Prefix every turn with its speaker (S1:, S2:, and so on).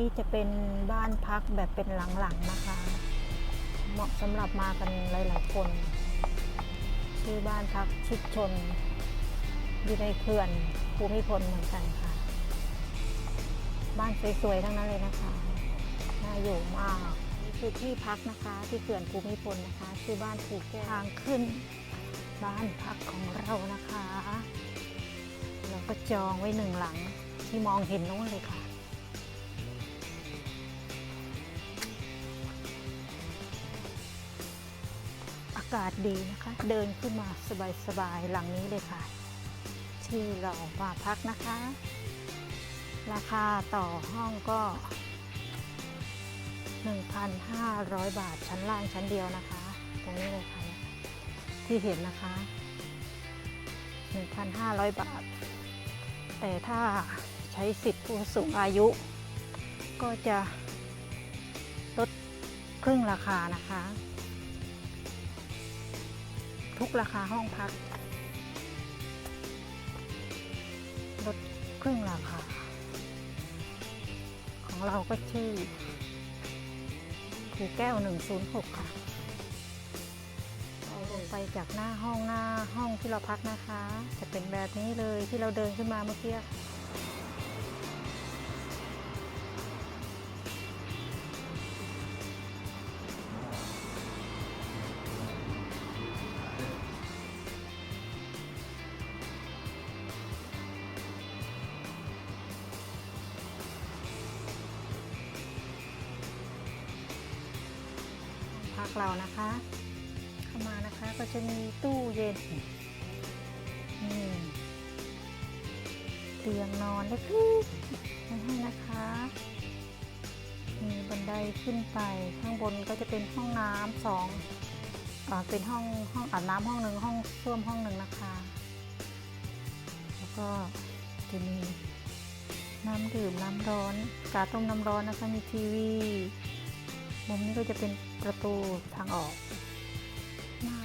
S1: นี่จะเป็นบ้านพักแบบเป็นหลังๆนะคะ เหมาะสำหรับมากันหลายๆคนชื่อบ้านพักชิดชน อยู่ในเขื่อนภูมิพลเหมือนกันค่ะ บ้านสวยๆทั้งนั้นเลยนะคะน่าอยู่มากนี่คือที่พักนะคะที่เขื่อนภูมิพลนะคะ ชื่อบ้านภูแก้วทางขึ้น บ้านพักของเรานะคะ เราก็จองไว้หนึ่งหลังที่มองเห็นนู้นเลยค่ะากาศดีนะคะ เดินขึ้นมาสบายๆหลังนี้เลยค่ะ ที่เรามาพักนะคะ ราคาต่อห้องก็ 1,500 บาทชั้นล่างชั้นเดียวนะคะ ตรงนี้เลยค่ะ ที่เห็นนะคะ 1,500 บาท แต่ถ้าใช้สิทธิ์ผู้สูงอายุ ก็จะลดครึ่งราคานะคะ ทุกราคาห้องพัก ลดครึ่งราคา ของเราก็ชื่อภูแก้ว 106 ค่ะเราลงไปจากหน้าห้องหน้าห้องที่เราพักนะคะ จะเป็นแบบนี้เลยที่เราเดินขึ้นมาเมื่อกี้ค่ะ พักเรานะคะ เข้ามานะคะก็จะมีตู้เย็นนี่เตียงนอนเล็กๆให้นะคะ มีบันไดขึ้นไปข้างบนก็จะเป็นห้องน้ำสองอ่าเป็นห้องห้องอาบน้ำห้องหนึ่งห้องส้วมห้องหนึ่งนะคะ แล้วก็จะมีน้ำดื่มน้ำร้อน กาต้มน้ำร้อนนะคะมีทีวี มุมนี้ก็จะเป็นประตูทางออกหน้า